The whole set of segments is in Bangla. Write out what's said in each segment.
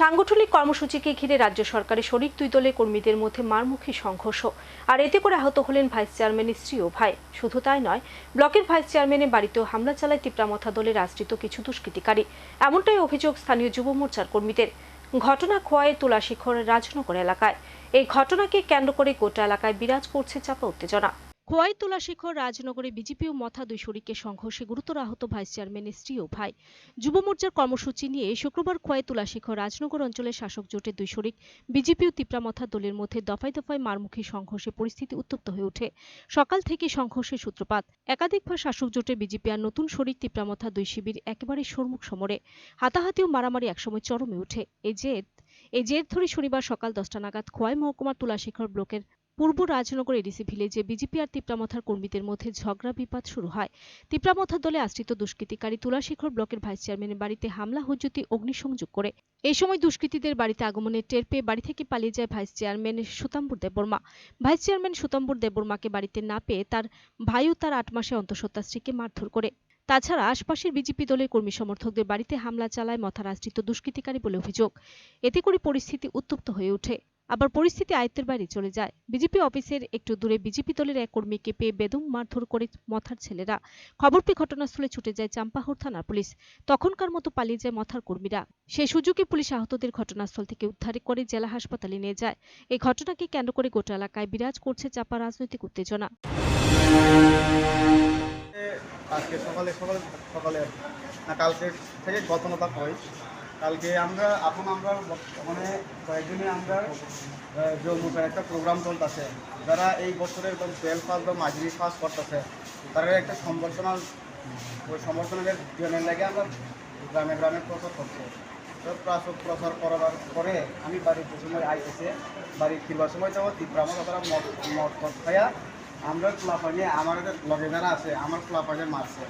সাংগঠনিক কর্মসূচিকে ঘিরে রাজ্য সরকারের শরিক দুই দলের কর্মীদের মধ্যে মারমুখী সংঘর্ষ। আর এতে করে আহত হলেন ভাইস চেয়ারম্যানের স্ত্রী ও ভাই। শুধু তাই নয়, ব্লকের ভাইস চেয়ারম্যানের বাড়িতেও হামলা চালায় তিপ্রামথা দলের আশ্রিত কিছু দুষ্কৃতিকারী। এমনটাই অভিযোগ স্থানীয় যুব মোর্চার কর্মীদের। ঘটনা খোয়াই তোলা শিখরের রাজনগর এলাকায়। এই ঘটনাকে কেন্দ্র করে গোটা এলাকায় বিরাজ করছে চাপা উত্তেজনা। খোয়াই তোলা শিখর রাজনগরে বিজেপি ও মথা দুই শরিকের সংঘর্ষে গুরুতর আহত ভাইস চেয়ারম্যানের স্ত্রী ও ভাই। যুব মোর্চার কর্মসূচি নিয়ে শুক্রবার খোয়াই তোলা শিখর রাজনগর অঞ্চলের শাসক জোটের দুই শরিক, বিজেপি ও তিপ্রামথা দলের মধ্যে দফায় দফায় মারমুখী সংঘর্ষে পরিস্থিতি উত্তপ্ত হয়ে ওঠে। সকাল থেকে সংঘর্ষের সূত্রপাত। একাধিকবার শাসক জোটে বিজেপি আর নতুন শরিক তিপ্রামথা দুই শিবির একেবারে সম্মুখ সমরে। হাতাহাতি ও মারামারি একসময় চরমে ওঠে। এই জেদ এই জের ধরে শনিবার সকাল দশটা নাগাদ খোয়াই মহকুমার তুলাশেখর ব্লকের পূর্ব রাজনগর এডিসি ভিলেজে বিজেপি আর তিপ্রামথার কর্মীদের মধ্যে ঝগড়া বিপাদ শুরু হয়। তিপ্রামথার দলে আশ্রিত দুষ্কৃতিকারী তুলাশেখর ব্লকের ভাইস চেয়ারম্যানের বাড়িতে হামলা, হুজ্জতি, অগ্নিসংযোগ করে। এই সময় দুষ্কৃতীদের বাড়িতে আগমনের টের পেয়ে বাড়ি থেকে পালিয়ে যায় vice chairman Sutambur Debbarma. Vice chairman Sutambur দেববর্মাকে বাড়িতে না পেয়ে তার ভাই ও তার আট মাসে অন্তঃসত্ত্বা স্ত্রীকে মারধর করে। তাছাড়া আশপাশের বিজেপি দলের কর্মী সমর্থকদের বাড়িতে হামলা চালায় মথার আশ্রিত দুষ্কৃতিকারী বলে অভিযোগ। এতে করে পরিস্থিতি উত্তপ্ত হয়ে ওঠে। আবার পরিস্থিতি আয়ত্তের বাইরে চলে যায়। বিজেপি অফিসের একটু দূরে বিজেপি দলের এক কর্মীকে পেয়ে বেদম মারধর করে মথার ছেলেরা। খবর পেয়ে ঘটনাস্থলে ছুটে যায় চাম্পাহর থানার পুলিশ। তখনকার মতো পালিয়ে যায় মথার কর্মীরা। সেই সুযোগে পুলিশ আহতদের ঘটনাস্থল থেকে উদ্ধার করে জেলা হাসপাতালে নিয়ে যায়। এই ঘটনাকে কেন্দ্র করে গোটা এলাকায় বিরাজ করছে চাপা রাজনৈতিক উত্তেজনা। আজকে সকালে সকালে সকালে না, কালকে থেকে ঘটনাটা হয়। কালকে আমরা এখন আমরা বর্তমানে কয়েকদিনে আমরা জম্মুতে একটা প্রোগ্রাম চলতেছে। যারা এই বছরের একদম টুয়েলভ পাস বা মাঝারি পাস করতেছে তারা একটা সম্বর্ধনা ওই সম্বর্ধনাদের জনের লাগে আমরা গ্রামে গ্রামে প্রচার করছি। তো প্রচার করার পরে আমি বাড়ির যে সময় আইতেছে বাড়ি ফিরবার সময় যাব তীব্রামা তারা মদ মদ খাইয়া আমরা ক্লাপাজে আমাদের লগে যারা আছে, আমার ক্লাপাজে মারছে।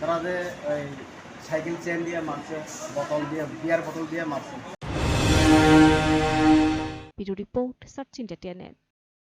তারা যে ওই সাইকেল চেন দিয়ে মারছে বোতল দিয়ে বিয়ার বোতল দিয়ে মারছে। Report search